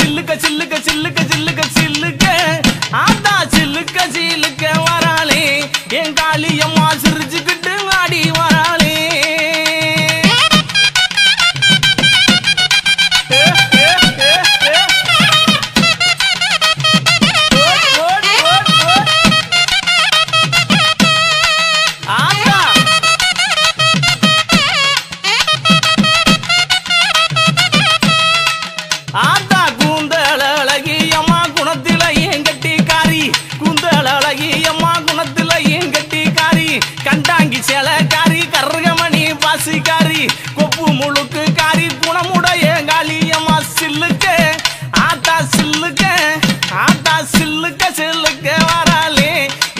சில்லுக்க சில்லுக்க சில்லுக்க சில்லுக்க சில்லுக்க. ஆத்தா சில்லுக்க சில்லுக்க வராளே. என் காளியம்மா சிரிச்சுக்கு சில்லுக்க சில்லுக்க வராளே.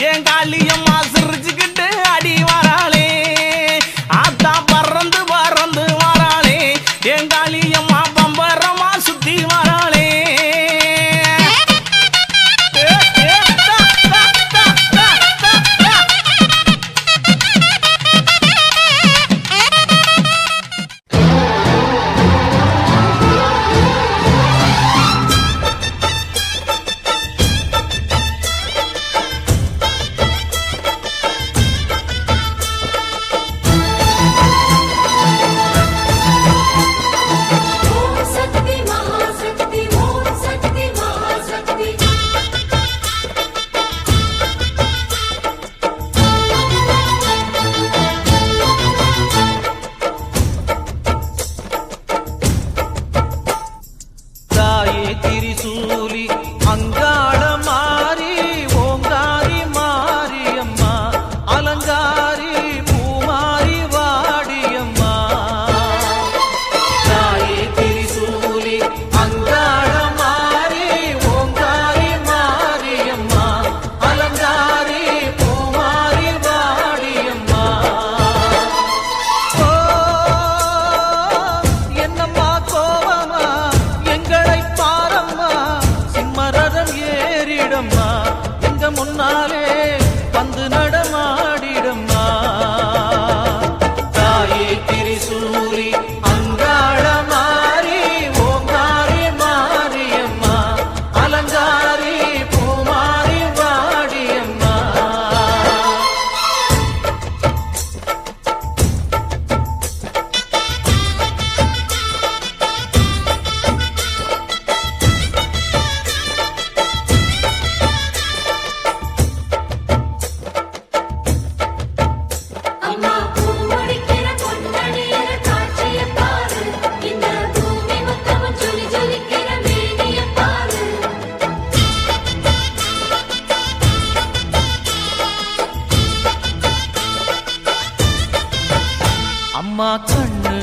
என் காளியம்மா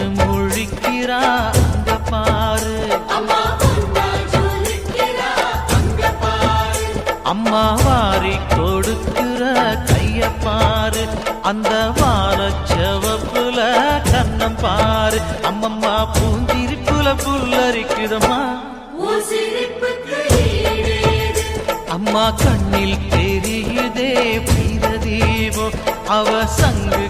முழிக்கிறா அங்க பாரு. அம்மா வாரி கொடுக்கிற கைய பாரு. அந்த வார செவப்புல கண்ணம் பாரு. அம்மம்மா பூந்திருப்புல புல்லரிக்குதம்மா. அம்மா கண்ணில் தெரியுதே பிற தீபம் அவ சங்கு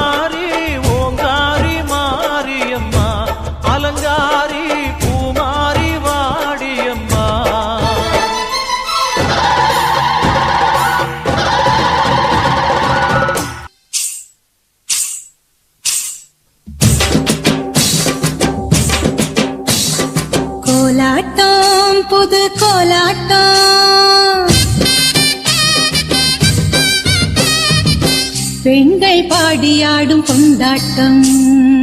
கோலாட்டம் புது கோலாட்டம். பெண்கள் பாடியாடும் கொண்டாட்டம்.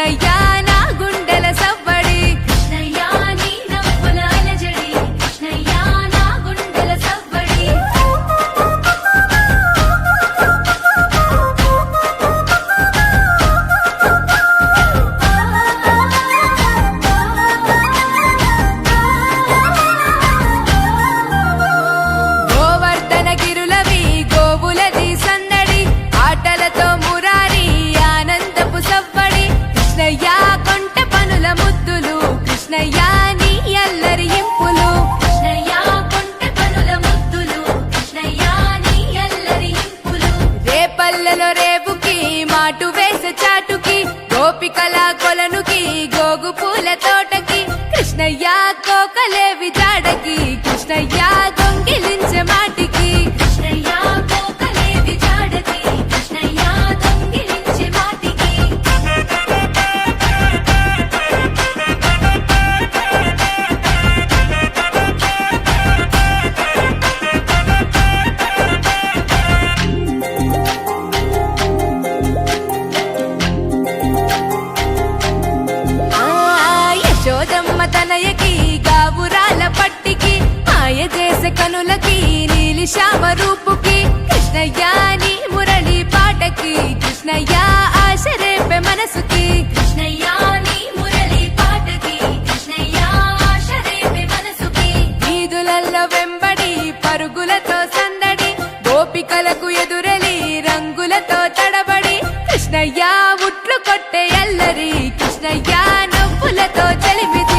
night. గోపికలా కొలనుకి గోగు పూల తోటకి కృష్ణయ్యా కోకలేవి జాడకి కృష్ణయ్యా కృష్ణయ్య ఆశ రేపే మనసుకి. కృష్ణయ్య నీ మురళి పాటకి. కృష్ణయ్య ఆశ రేపే మనసుకి. వీధులలో వెంబడి పరుగులతో సందడి గోపికలకు ఎదురలి రంగులతో తడబడి. కృష్ణయ్య ఉట్లు కొట్టే అల్లరి. కృష్ణయ్య నవ్వులతో చలిమి